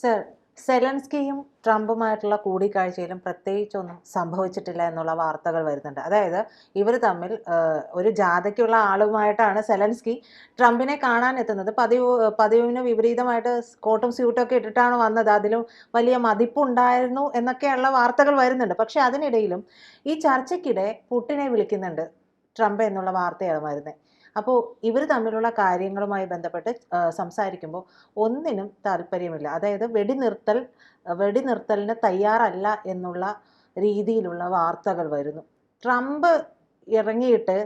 Sir സെലൻസ്കിയും ട്രംപുമായിട്ടുള്ള കൂടിക്കാഴ്ചയിലും പ്രത്യേകിച്ചൊന്നും സംഭവിച്ചിട്ടില്ല എന്നുള്ള വാർത്തകൾ വരുന്നുണ്ട്. അതായത് ഇവർ തമ്മിൽ ഒരു ജാഥയ്ക്കുള്ള ആളുമായിട്ടാണ് സെലൻസ്കി ട്രംപിനെ കാണാൻ എത്തുന്നത് പതിവ് പതിവിന് വിപരീതമായിട്ട് കോട്ടും സ്യൂട്ടും ഒക്കെ ഇട്ടിട്ടാണ് വന്നത്. അതിലും വലിയ മതിപ്പുണ്ടായിരുന്നു എന്നൊക്കെയുള്ള വാർത്തകൾ വരുന്നുണ്ട്. പക്ഷേ അതിനിടയിലും ഈ ചർച്ചയ്ക്കിടെ പുട്ടിനെ വിളിക്കുന്നുണ്ട് ട്രംപ് എന്നുള്ള വാർത്തയാണ് വരുന്നത്. അപ്പോൾ ഇവർ തമ്മിലുള്ള കാര്യങ്ങളുമായി ബന്ധപ്പെട്ട് സംസാരിക്കുമ്പോൾ ഒന്നിനും താല്പര്യമില്ല. അതായത് വെടിനിർത്തൽ വെടിനിർത്തലിന് തയ്യാറല്ല എന്നുള്ള രീതിയിലുള്ള വാർത്തകൾ വരുന്നു. ട്രംപ് ഇറങ്ങിയിട്ട്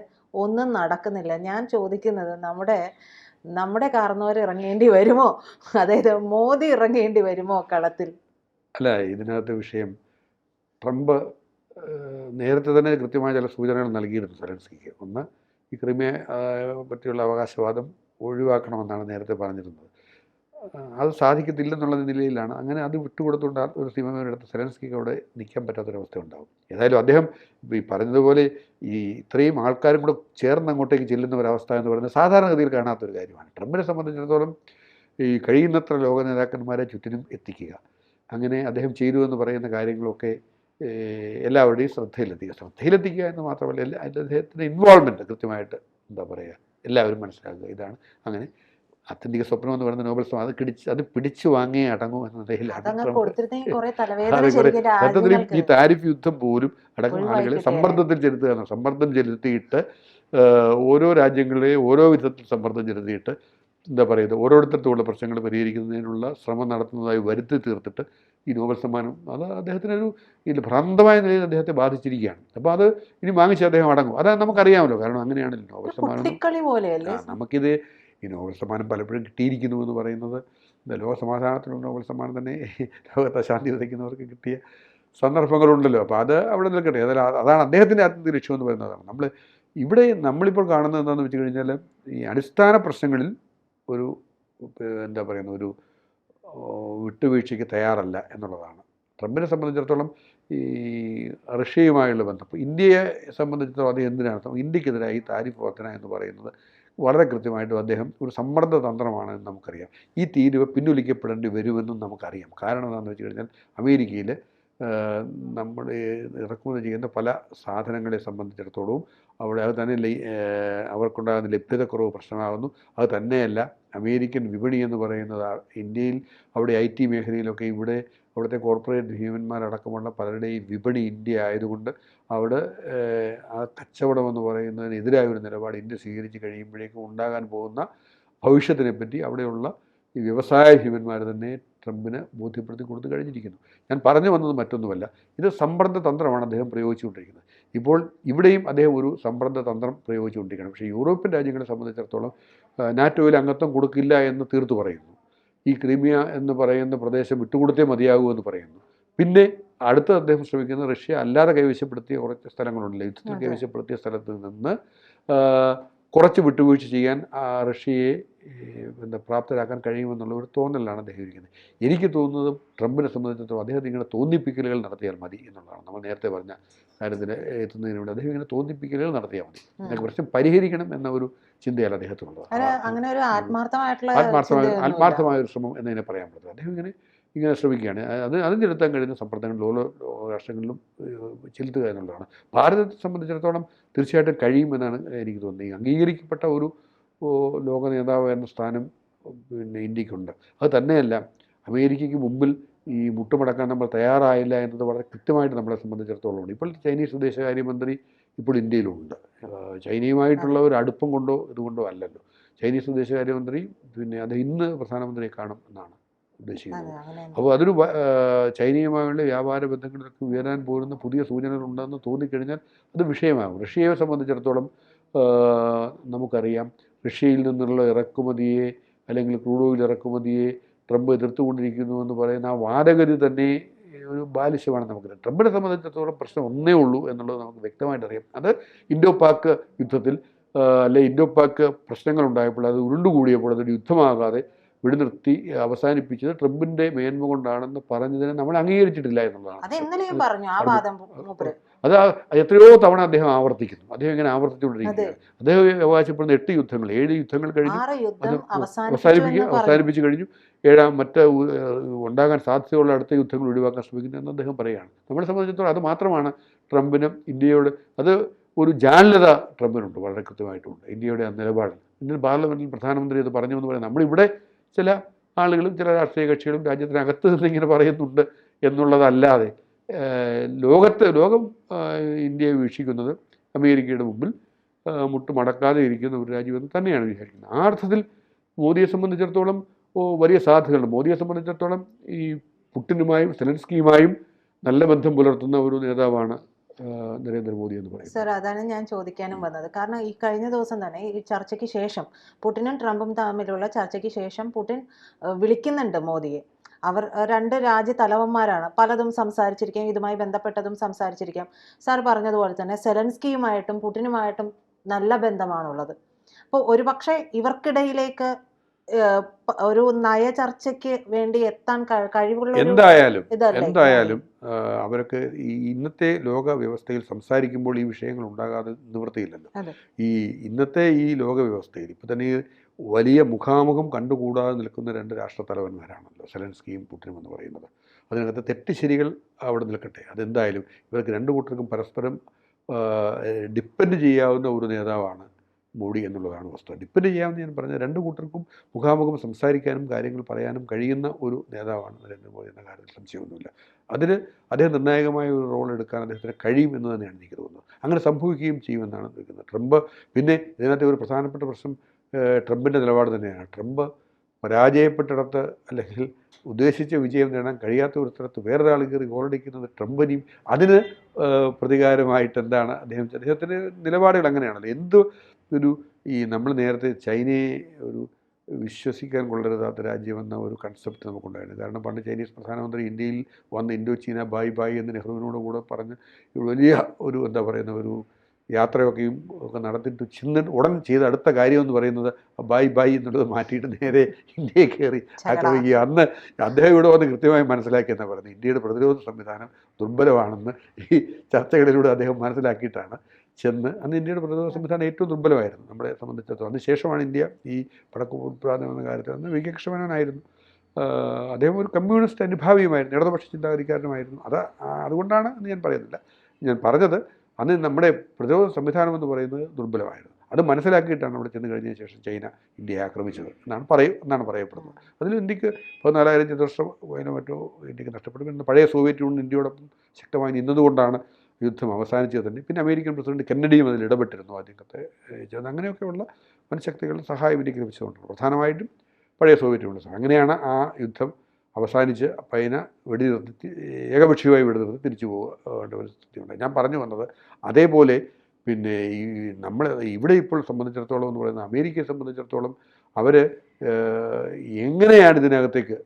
ഒന്നും നടക്കുന്നില്ല. ഞാൻ ചോദിക്കുന്നത് നമ്മുടെ നമ്മുടെ കാർന്നവർ ഇറങ്ങേണ്ടി വരുമോ? അതായത് മോദി ഇറങ്ങേണ്ടി വരുമോ കളത്തിൽ? അല്ല ഇതിനകത്ത് വിഷയം ട്രംപ് നേരത്തെ തന്നെ കൃത്യമായ ചില സൂചനകൾ നൽകിയിരുന്നു സെലൻസ്കിക്ക്. ഒന്ന് ഈ ക്രിമിയെ പറ്റിയുള്ള അവകാശവാദം ഒഴിവാക്കണമെന്നാണ് നേരത്തെ പറഞ്ഞിരുന്നത്. അത് സാധിക്കത്തില്ലെന്നുള്ള നിലയിലാണ്. അങ്ങനെ അത് വിട്ടുകൊടുത്തുകൊണ്ട് ഒരു തീരുമാനമെടുത്ത് സെലൻസ്കിക്ക് അവിടെ നിൽക്കാൻ പറ്റാത്തൊരവസ്ഥ ഉണ്ടാകും ഏതായാലും അദ്ദേഹം ഈ പറഞ്ഞതുപോലെ ഈ ഇത്രയും ആൾക്കാരും കൂടെ ചേർന്ന് അങ്ങോട്ടേക്ക് ചെല്ലുന്ന ഒരവസ്ഥ എന്ന് പറയുന്നത് സാധാരണഗതിയിൽ കാണാത്തൊരു കാര്യമാണ്. ട്രംപിനെ സംബന്ധിച്ചിടത്തോളം ഈ കഴിയുന്നത്ര ലോക നേതാക്കന്മാരെ ചുറ്റിനും എത്തിക്കുക. അങ്ങനെ അദ്ദേഹം ചെയ്തു എന്ന് പറയുന്ന കാര്യങ്ങളൊക്കെ എല്ലാവരുടെയും ശ്രദ്ധയിലെത്തിക്കുക ശ്രദ്ധയിലെത്തിക്കുക എന്ന് മാത്രമല്ല എല്ലാ അതിന്റെ അദ്ദേഹത്തിന്റെ ഇൻവോൾവ്മെന്റ് കൃത്യമായിട്ട് എന്താ പറയുക എല്ലാവരും മനസ്സിലാക്കുക ഇതാണ് അങ്ങനെ അത്യന്തിക സ്വപ്നം എന്ന് പറയുന്ന നോബൽ അത് പിടിച്ച് അത് പിടിച്ചു വാങ്ങിയേ അടങ്ങൂ എന്ന നിലയിലാണ് ഈ താരിഫ് യുദ്ധം പോലും അടങ്ങും ആളുകളെ. സമ്മർദ്ദത്തിൽ ചെലുത്തുക സമ്മർദ്ദം ചെലുത്തിയിട്ട് ഓരോ രാജ്യങ്ങളെ ഓരോ വിധത്തിൽ സമ്മർദ്ദം ചെലുത്തിയിട്ട് എന്താ പറയുന്നത് ഓരോരുത്തരത്തുമുള്ള പ്രശ്നങ്ങൾ പരിഹരിക്കുന്നതിനുള്ള ശ്രമം നടത്തുന്നതായി വരുത്തി തീർത്തിട്ട് ഈ നോബൽ സമ്മാനം അത് അദ്ദേഹത്തിനൊരു ഭ്രാന്തമായ നിലയിൽ അദ്ദേഹത്തെ ബാധിച്ചിരിക്കുകയാണ്. അപ്പോൾ അത് ഇനി വാങ്ങിച്ച് അദ്ദേഹം അടങ്ങും. അതാ നമുക്കറിയാമല്ലോ കാരണം അങ്ങനെയാണല്ലോ നോബൽ സമ്മാനം. നമുക്കിത് ഈ നോബൽ സമ്മാനം പലപ്പോഴും കിട്ടിയിരിക്കുന്നു എന്ന് പറയുന്നത്. ലോക സമാധാനത്തിനുള്ള നോബൽ സമ്മാനം തന്നെ ലോകത്തെ ശാന്തി വിതയ്ക്കുന്നവർക്ക് കിട്ടിയ സന്ദർഭങ്ങളുണ്ടല്ലോ. അപ്പോൾ അത് അവിടെ നിൽക്കട്ടെ. അതാണ് അദ്ദേഹത്തിന്റെ ആത്യന്തിക ലക്ഷ്യം എന്ന് പറയുന്നതാണ് നമ്മൾ ഇവിടെ നമ്മളിപ്പോൾ കാണുന്നത് എന്താണെന്ന് വെച്ച് കഴിഞ്ഞാൽ ഈ അടിസ്ഥാന പ്രശ്നങ്ങളിൽ ഒരു എന്താ പറയുന്ന ഒരു വിട്ടുവീഴ്ചയ്ക്ക് തയ്യാറല്ല എന്നുള്ളതാണ്. ട്രംപിനെ സംബന്ധിച്ചിടത്തോളം ഈ റഷ്യയുമായുള്ള ബന്ധം ഇന്ത്യയെ സംബന്ധിച്ചിടത്തോളം അത് എന്തിനാണ്? ഇന്ത്യക്കെതിരായി താരിഫ് വർധന എന്ന് പറയുന്നത് വളരെ കൃത്യമായിട്ടും അദ്ദേഹം ഒരു സമ്മർദ്ദ തന്ത്രമാണെന്ന് നമുക്കറിയാം. ഈ തീരുവ പിൻവലിക്കപ്പെടേണ്ടി വരുമെന്നും നമുക്കറിയാം. കാരണം എന്താണെന്ന് വെച്ച് കഴിഞ്ഞാൽ അമേരിക്കയിൽ നമ്മൾ ഇറക്കുമതി ചെയ്യുന്ന പല സാധനങ്ങളെ സംബന്ധിച്ചിടത്തോളവും അവിടെ അത് തന്നെ അവർക്കുണ്ടാകുന്ന ലഭ്യതക്കുറവ് പ്രശ്നമാകുന്നു. അത് തന്നെയല്ല അമേരിക്കൻ വിപണി എന്ന് പറയുന്നത് ഇന്ത്യയിൽ അവിടെ ഐ ടി മേഖലയിലൊക്കെ ഇവിടെ അവിടുത്തെ കോർപ്പറേറ്റ് ഭീമന്മാരടക്കമുള്ള പലരുടെയും വിപണി ഇന്ത്യ ആയതുകൊണ്ട് അവിടെ ആ കച്ചവടം എന്ന് പറയുന്നതിനെതിരായ ഒരു നിലപാട് ഇന്ത്യ സ്വീകരിച്ച് കഴിയുമ്പോഴേക്കും ഉണ്ടാകാൻ പോകുന്ന ഭവിഷ്യത്തിനെപ്പറ്റി അവിടെയുള്ള ഈ വ്യവസായ ഭീമന്മാർ തന്നെ ട്രംപിന് ബോധ്യപ്പെടുത്തി കൊടുത്തു കഴിഞ്ഞിരിക്കുന്നു. ഞാൻ പറഞ്ഞു വന്നത് മറ്റൊന്നുമല്ല. ഇത് സമ്പ്രദ്ധ തന്ത്രമാണ് അദ്ദേഹം പ്രയോഗിച്ചുകൊണ്ടിരിക്കുന്നത്. ഇപ്പോൾ ഇവിടെയും അദ്ദേഹം ഒരു സമ്പ്രദ്ധ തന്ത്രം പ്രയോഗിച്ചുകൊണ്ടിരിക്കുകയാണ്. പക്ഷേ യൂറോപ്യൻ രാജ്യങ്ങളെ സംബന്ധിച്ചിടത്തോളം നാറ്റോയിൽ അംഗത്വം കൊടുക്കില്ല എന്ന് തീർത്തു പറയുന്നു. ഈ ക്രീമിയ എന്ന് പറയുന്ന പ്രദേശം വിട്ടുകൊടുത്തേ മതിയാകൂ എന്ന് പറയുന്നു. പിന്നെ അടുത്ത അദ്ദേഹം ശ്രമിക്കുന്നത് റഷ്യ അല്ലാതെ കൈവശപ്പെടുത്തിയ കുറച്ച് സ്ഥലങ്ങളുണ്ടല്ലോ യുദ്ധത്തിൽ കൈവശപ്പെടുത്തിയ സ്ഥലത്ത് നിന്ന് കുറച്ച് വിട്ടുവീഴ്ച ചെയ്യാൻ ആ, റഷ്യയെ എന്താ പ്രാപ്തരാക്കാൻ കഴിയുമെന്നുള്ള ഒരു തോന്നലാണ് അദ്ദേഹം ഇരിക്കുന്നത്. എനിക്ക് തോന്നുന്നത് ട്രംപിനെ സംബന്ധിച്ചിടത്തോളം അദ്ദേഹം ഇങ്ങനെ തോന്നിപ്പിക്കലുകൾ നടത്തിയാൽ മതി എന്നുള്ളതാണ്. നമ്മൾ നേരത്തെ പറഞ്ഞ കാര്യത്തിന് എത്തുന്നതിന് വേണ്ടി അദ്ദേഹം ഇങ്ങനെ തോന്നിപ്പിക്കലുകൾ നടത്തിയാൽ മതി. ഞങ്ങൾക്ക് പ്രശ്നം പരിഹരിക്കണം എന്ന ഒരു ചിന്തയാണ് അദ്ദേഹത്തിനുള്ളത്. അങ്ങനെ ഒരു ആത്മാർത്ഥമായിട്ടുള്ള ആത്മാർത്ഥമായ. ആത്മാർത്ഥമായ ഒരു ശ്രമം എന്നതിനെ പറയാൻ പറ്റില്ല അദ്ദേഹം ഇങ്ങനെ ഇങ്ങനെ ശ്രമിക്കുകയാണ്. അത് അത് ചെലുത്താൻ കഴിയുന്ന സമ്മർദ്ദങ്ങൾ ലോക രാഷ്ട്രങ്ങളിലും ചെലുത്തുക എന്നുള്ളതാണ്. ഭാരതത്തെ സംബന്ധിച്ചിടത്തോളം തീർച്ചയായിട്ടും കഴിയുമെന്നാണ് എനിക്ക് തോന്നുന്നത്. ഈ അംഗീകരിക്കപ്പെട്ട ഒരു ലോക നേതാവ് എന്ന സ്ഥാനം പിന്നെ ഇന്ത്യക്കുണ്ട്. അത് തന്നെയല്ല അമേരിക്കയ്ക്ക് മുമ്പിൽ ഈ മുട്ടുമടക്കാൻ നമ്മൾ തയ്യാറായില്ല എന്നത് വളരെ കൃത്യമായിട്ട് നമ്മളെ സംബന്ധിച്ചിടത്തോളം ഇപ്പോൾ ചൈനീസ് വിദേശകാര്യമന്ത്രി ഇപ്പോൾ ഇന്ത്യയിലുണ്ട്. ചൈനയുമായിട്ടുള്ള ഒരു അടുപ്പം കൊണ്ടോ ഇതുകൊണ്ടോ അല്ലല്ലോ. ചൈനീസ് വിദേശകാര്യമന്ത്രി പിന്നെ അത് ഇന്ന് പ്രധാനമന്ത്രിയെ കാണും എന്നാണ് ഉദ്ദേശിക്കുന്നത്. അപ്പോൾ അതൊരു ചൈനയുമായുള്ള വ്യാപാര ബന്ധങ്ങളിലൊക്കെ ഉയരാൻ പോകുന്ന പുതിയ സൂചനകൾ സൂചനകളുണ്ടെന്ന് തോന്നിക്കഴിഞ്ഞാൽ അത് വിഷയമാകും. റഷ്യയെ സംബന്ധിച്ചിടത്തോളം നമുക്കറിയാം റഷ്യയിൽ നിന്നുള്ള ഇറക്കുമതിയെ അല്ലെങ്കിൽ ക്രൂഡ് ഓയിൽ ഇറക്കുമതിയെ ട്രംപ് എതിർത്തുകൊണ്ടിരിക്കുന്നു എന്ന് പറയുന്ന ആ വാദഗതി തന്നെ ഒരു ബാലിശമാണ് നമുക്ക് ട്രംപിനെ സംബന്ധിച്ചിടത്തോളം പ്രശ്നം ഒന്നേ ഉള്ളൂ എന്നുള്ളത് നമുക്ക് വ്യക്തമായിട്ട് അറിയാം. അത് ഇൻഡോ പാക്ക് യുദ്ധത്തിൽ അല്ലെ ഇൻഡോ പാക്ക് പ്രശ്നങ്ങൾ ഉണ്ടായപ്പോൾ അത് ഉരുണ്ടുകൂടിയപ്പോൾ അതൊരു യുദ്ധമാകാതെ വെടിനിർത്തി അവസാനിപ്പിച്ചത് ട്രംപിന്റെ മേന്മ കൊണ്ടാണെന്ന് പറഞ്ഞതിനെ നമ്മൾ അംഗീകരിച്ചിട്ടില്ല എന്നുള്ളതാണ്. അത് അത് എത്രയോ തവണ അദ്ദേഹം ആവർത്തിക്കുന്നു. അദ്ദേഹം ഇങ്ങനെ ആവർത്തിച്ചുകൊണ്ടിരിക്കുകയാണ്. അദ്ദേഹം അവകാശപ്പെടുന്ന എട്ട് യുദ്ധങ്ങൾ ഏഴ് യുദ്ധങ്ങൾ കഴിഞ്ഞു. അവസാനിപ്പിക്കുക അവസാനിപ്പിച്ചു കഴിഞ്ഞു. ഏഴാം മറ്റ് ഉണ്ടാകാൻ സാധ്യതയുള്ള അടുത്ത യുദ്ധങ്ങൾ ഒഴിവാക്കാൻ ശ്രമിക്കുന്നു എന്ന് അദ്ദേഹം പറയുകയാണ്. നമ്മളെ സംബന്ധിച്ചിടത്തോളം അത് മാത്രമാണ് ട്രംപിനും ഇന്ത്യയോട് അത് ഒരു ജാലത ട്രംപിനുണ്ട് വളരെ കൃത്യമായിട്ടുണ്ട്. ഇന്ത്യയുടെ ആ നിലപാട് ഇന്ത്യൻ പാർലമെന്റിൽ പ്രധാനമന്ത്രി ഇത് പറഞ്ഞു എന്ന് പറയാം നമ്മളിവിടെ ചില ആളുകളും ചില രാഷ്ട്രീയ കക്ഷികളും രാജ്യത്തിനകത്ത് നിന്ന് ഇങ്ങനെ പറയുന്നുണ്ട് എന്നുള്ളതല്ലാതെ ലോകത്ത് ലോകം ഇന്ത്യയെ വീക്ഷിക്കുന്നത് അമേരിക്കയുടെ മുമ്പിൽ മുട്ടുമടക്കാതെ ഇരിക്കുന്ന ഒരു രാജ്യമെന്ന് തന്നെയാണ് വിചാരിക്കുന്നത്. ആ അർത്ഥത്തിൽ മോദിയെ സംബന്ധിച്ചിടത്തോളം വലിയ സാധ്യതകളുണ്ട്. മോദിയെ സംബന്ധിച്ചിടത്തോളം ഈ പുട്ടിനുമായും സെലൻസ്കിയുമായും നല്ല ബന്ധം പുലർത്തുന്ന ഒരു നേതാവാണ് നരേന്ദ്രമോദി എന്ന് പറയുന്നത്. സർ അതാണ് ഞാൻ ചോദിക്കാനും വന്നത്. കാരണം ഈ കഴിഞ്ഞ ദിവസം തന്നെ ഈ ചർച്ചയ്ക്ക് ശേഷം പുടിനും ട്രംപും തമ്മിലുള്ള ചർച്ചയ്ക്ക് ശേഷം പുടിൻ വിളിക്കുന്നുണ്ട് മോദിയെ. അവർ രണ്ട് രാജ്യ തലവന്മാരാണ്. പലതും സംസാരിച്ചിരിക്കാം. ഇതുമായി ബന്ധപ്പെട്ടതും സംസാരിച്ചിരിക്കാം. സാർ പറഞ്ഞതുപോലെ തന്നെ സെലൻസ്കിയുമായിട്ടും പുടിനുമായിട്ടും നല്ല ബന്ധമാണുള്ളത്. അപ്പോൾ ഒരുപക്ഷെ ഇവർക്കിടയിലേക്ക് ഒരു നയ ചർച്ചയ്ക്ക് വേണ്ടി എത്താൻ കഴി- കഴിവുള്ള എന്തായാലും എന്തായാലും അവർക്ക് ഈ ഇന്നത്തെ ലോക വ്യവസ്ഥയിൽ സംസാരിക്കുമ്പോൾ ഈ വിഷയങ്ങൾ ഉണ്ടാകാതെ നിവൃത്തിയില്ലല്ലോ. ഈ ഇന്നത്തെ ഈ ലോക വ്യവസ്ഥയിൽ ഇപ്പം തന്നെ വലിയ മുഖാമുഖം കണ്ടുകൂടാതെ നിൽക്കുന്ന രണ്ട് രാഷ്ട്ര തലവന്മാരാണല്ലോ സെലൻസ്കിയും പുട്ടിനും എന്ന് പറയുന്നത്. അതിനകത്ത് തെറ്റ് ശരികൾ അവിടെ നിൽക്കട്ടെ. അതെന്തായാലും ഇവർക്ക് രണ്ടു കൂട്ടർക്കും പരസ്പരം ഡിപ്പെൻഡ് ചെയ്യാവുന്ന ഒരു നേതാവാണ് മോഡി എന്നുള്ളതാണ് വസ്തു. ഡിപ്പെൻഡ് ചെയ്യാമെന്ന് ഞാൻ പറഞ്ഞ രണ്ട് കൂട്ടർക്കും മുഖാമുഖം സംസാരിക്കാനും കാര്യങ്ങൾ പറയാനും കഴിയുന്ന ഒരു നേതാവാണ് നരേന്ദ്രമോദി എന്ന കാര്യത്തിൽ സംശയമൊന്നുമില്ല. അതിന് അദ്ദേഹം നിർണായകമായ ഒരു റോൾ എടുക്കാൻ അദ്ദേഹത്തിന് കഴിയും എന്ന് തന്നെയാണ് എനിക്ക് തോന്നുന്നത്. അങ്ങനെ സംഭവിക്കുകയും ചെയ്യുമെന്നാണ് നിൽക്കുന്നത്. ട്രംപ് പിന്നെ ഇതിനകത്തെ ഒരു പ്രധാനപ്പെട്ട പ്രശ്നം ട്രംപിന്റെ നിലപാട് തന്നെയാണ്. ട്രംപ് പരാജയപ്പെട്ടിടത്ത് അല്ലെങ്കിൽ ഉദ്ദേശിച്ച വിജയം നേടാൻ കഴിയാത്ത ഒരു സ്ഥലത്ത് വേറൊരാൾ കയറി ഗോളടിക്കുന്നത് ട്രംപിനെയും അതിന് പ്രതികാരമായിട്ട് എന്താണ് അദ്ദേഹം അദ്ദേഹത്തിന്റെ നിലപാടുകൾ അങ്ങനെയാണല്ലോ. എന്ത് ഒരു ഈ നമ്മൾ നേരത്തെ ചൈനയെ ഒരു വിശ്വസിക്കാൻ കൊള്ളരുതാത്ത രാജ്യമെന്ന ഒരു കൺസെപ്റ്റ് നമുക്കുണ്ടായിരുന്നു. കാരണം പണ്ട് ചൈനീസ് പ്രധാനമന്ത്രി ഇന്ത്യയിൽ വന്ന് ഇൻഡോ ചീന ബായ് ബായ് എന്ന് നെഹ്റുവിനോട് കൂടെ പറഞ്ഞ് വലിയ ഒരു എന്താ പറയുന്ന ഒരു യാത്രയൊക്കെയും ഒക്കെ നടത്തിയിട്ട് ചിന്ത ഉടൻ ചെയ്ത അടുത്ത കാര്യം എന്ന് പറയുന്നത് ബായ് ബായ് എന്നുള്ളത് മാറ്റിയിട്ട് നേരെ ഇന്ത്യയെ കയറി. ആക്രമിക്കുക അന്ന് അദ്ദേഹം ഇവിടെ വന്ന് കൃത്യമായി മനസ്സിലാക്കിയെന്നാണ് പറയുന്നത് ഇന്ത്യയുടെ പ്രതിരോധ സംവിധാനം ദുർബലമാണെന്ന് ഈ ചർച്ചകളിലൂടെ അദ്ദേഹം മനസ്സിലാക്കിയിട്ടാണ്. ചെന്ന് അന്ന് ഇന്ത്യയുടെ പ്രതിരോധ സംവിധാനം ഏറ്റവും ദുർബലമായിരുന്നു നമ്മളെ സംബന്ധിച്ചിടത്തോളം. അതിന് ശേഷമാണ് ഇന്ത്യ ഈ പടക്ക ഉത്പാദനം എന്ന കാര്യത്തിൽ അന്ന് വികക്ഷമനായിരുന്നു അദ്ദേഹം ഒരു കമ്മ്യൂണിസ്റ്റ് അനുഭാവിയുമായിരുന്നു ഇടതുപക്ഷ ചിന്താഗതിക്കാരനുമായിരുന്നു. അത് അതുകൊണ്ടാണ് എന്ന് ഞാൻ പറയുന്നില്ല. ഞാൻ പറഞ്ഞത് അന്ന് നമ്മുടെ പ്രതിരോധ സംവിധാനം എന്ന് പറയുന്നത് ദുർബലമായിരുന്നു. അത് മനസ്സിലാക്കിയിട്ടാണ് അവിടെ ചെന്ന് കഴിഞ്ഞ ശേഷം ചൈന ഇന്ത്യയെ ആക്രമിച്ചത് എന്നാണ് പറയും എന്നാണ് പറയപ്പെടുന്നത്. അതിൽ ഇന്ത്യയ്ക്ക് പതിനാലായിരം പോയിനോ മറ്റോ ഇന്ത്യയ്ക്ക് നഷ്ടപ്പെടും പഴയ സോവിയറ്റ് യൂണിയൻ ഇന്ത്യയോടൊപ്പം ശക്തമായി നിന്നതുകൊണ്ടാണ് യുദ്ധം അവസാനിച്ചത് തന്നെ. പിന്നെ അമേരിക്കൻ പ്രസിഡന്റ് കെന്നഡിയും അതിൽ ഇടപെട്ടിരുന്നു ആദ്യത്തെ ചെയ്തത് അങ്ങനെയൊക്കെയുള്ള വൻശക്തികളുടെ സഹായം ഇന്ത്യയ്ക്ക് ലഭിച്ചുകൊണ്ടാണ് പ്രധാനമായിട്ടും പഴയ സോവിയറ്റ് യൂണിയൻ അങ്ങനെയാണ് ആ യുദ്ധം അവസാനിച്ച് പൈന വെടിനിർത്തി ഏകപക്ഷീയമായി വെടിനിർത്തി തിരിച്ചു പോകേണ്ട ഒരു സ്ഥിതി ഉണ്ടായി. ഞാൻ പറഞ്ഞു വന്നത് അതേപോലെ പിന്നെ ഈ നമ്മൾ ഇവിടെ ഇപ്പോൾ സംബന്ധിച്ചിടത്തോളം എന്ന് പറയുന്നത് അമേരിക്കയെ സംബന്ധിച്ചിടത്തോളം അവർ എങ്ങനെയാണ് ഇതിനകത്തേക്ക്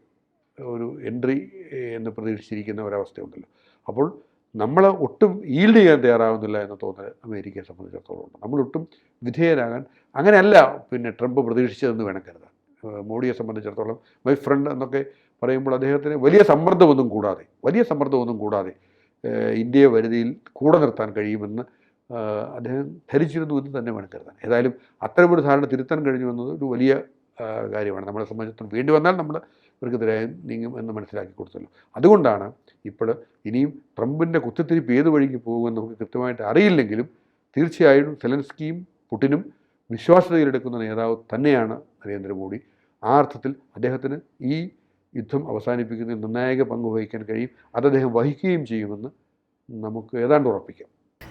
ഒരു എൻട്രി എന്ന് പ്രതീക്ഷിച്ചിരിക്കുന്ന ഒരവസ്ഥയുണ്ടല്ലോ. അപ്പോൾ നമ്മൾ ഒട്ടും ഈൽഡ് ചെയ്യാൻ തയ്യാറാവുന്നില്ല എന്ന തോന്നൽ അമേരിക്കയെ സംബന്ധിച്ചിടത്തോളം നമ്മളൊട്ടും വിധേയരാകാൻ അങ്ങനെയല്ല പിന്നെ ട്രംപ് പ്രതീക്ഷിച്ചതെന്ന് വേണം കരുതാൻ. മോഡിയെ സംബന്ധിച്ചിടത്തോളം മൈ ഫ്രണ്ട് എന്നൊക്കെ പറയുമ്പോൾ അദ്ദേഹത്തിന് വലിയ സമ്മർദ്ദമൊന്നും കൂടാതെ വലിയ സമ്മർദ്ദമൊന്നും കൂടാതെ ഇന്ത്യയെ വരുതിയിൽ കൂടെ നിർത്താൻ കഴിയുമെന്ന് അദ്ദേഹം ധരിച്ചിരുന്നു എന്ന് തന്നെ വേണം കരുതാൻ. ഏതായാലും അത്തരമൊരു ധാരണ തിരുത്താൻ കഴിഞ്ഞു എന്നത് ഒരു വലിയ കാര്യമാണ്. നമ്മളെ സംബന്ധിച്ചിടത്തോളം വേണ്ടി വന്നാൽ നമ്മൾ ഇവർക്കെതിരായ നീങ്ങും എന്ന് മനസ്സിലാക്കി കൊടുത്തല്ലോ. അതുകൊണ്ടാണ് ഇപ്പോൾ ഇനിയും ട്രംപിന്റെ കുത്തിത്തിരിപ്പ് ഏത് വഴിക്ക് പോകുമെന്ന് നമുക്ക് കൃത്യമായിട്ട് അറിയില്ലെങ്കിലും തീർച്ചയായും സെലൻസ്കിയും പുടിനും വിശ്വാസ്യതയിലെടുക്കുന്ന നേതാവ് തന്നെയാണ് നരേന്ദ്രമോദി. ആ അർത്ഥത്തിൽ അദ്ദേഹത്തിന് ഈ യുദ്ധം അവസാനിപ്പിക്കുന്നതിൽ നിർണായക പങ്ക് വഹിക്കാൻ കഴിയും. അത് അദ്ദേഹം വഹിക്കുകയും ചെയ്യുമെന്ന് നമുക്ക് ഏതാണ്ട് ഉറപ്പിക്കാം.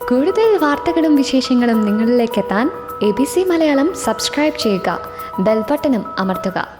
കൂടുതൽ വാർത്തകളും വിശേഷങ്ങളും നിങ്ങളിലേക്ക് എത്താൻ A B C Malayalam subscribe ചെയ്യുക. ബെൽബട്ടനും അമർത്തുക.